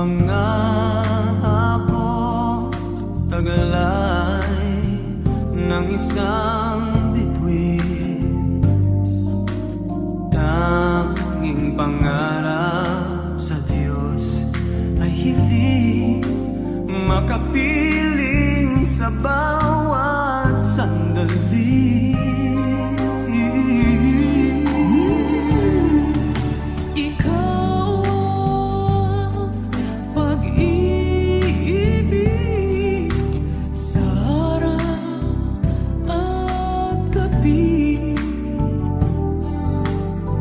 pangako Tagalay ng isang bituin. Tanging pangarap sa Diyos ay hiling Makapiling sa bawat sandali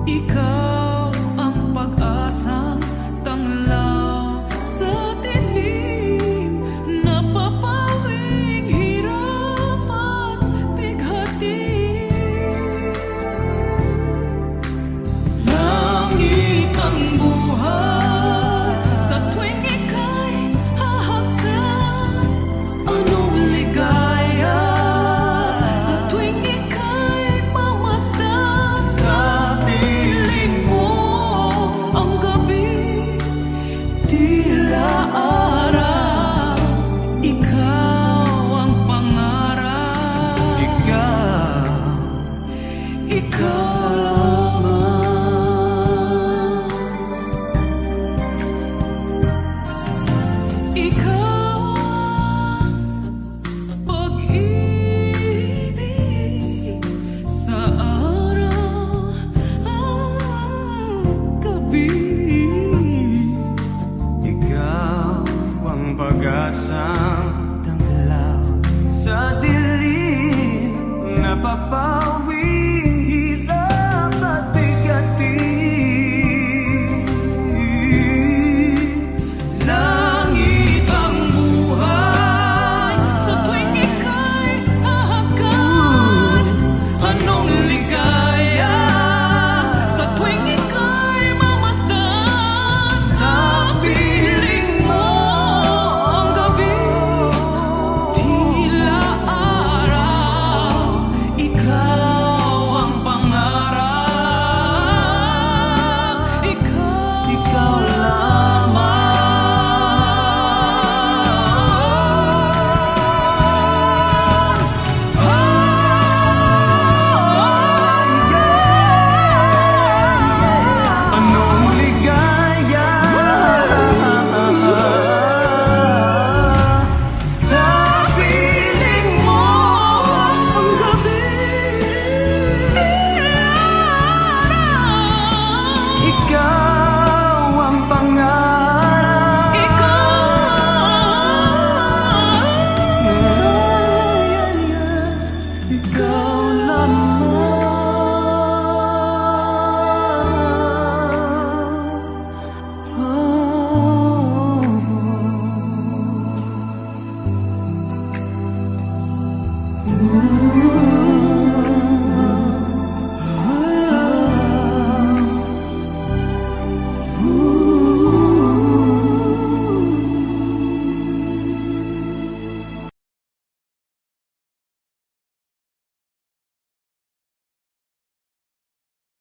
Ikaw ang pag-asang tanglaw sa dilim. Napapawing hirap at bighati Langit ang papá.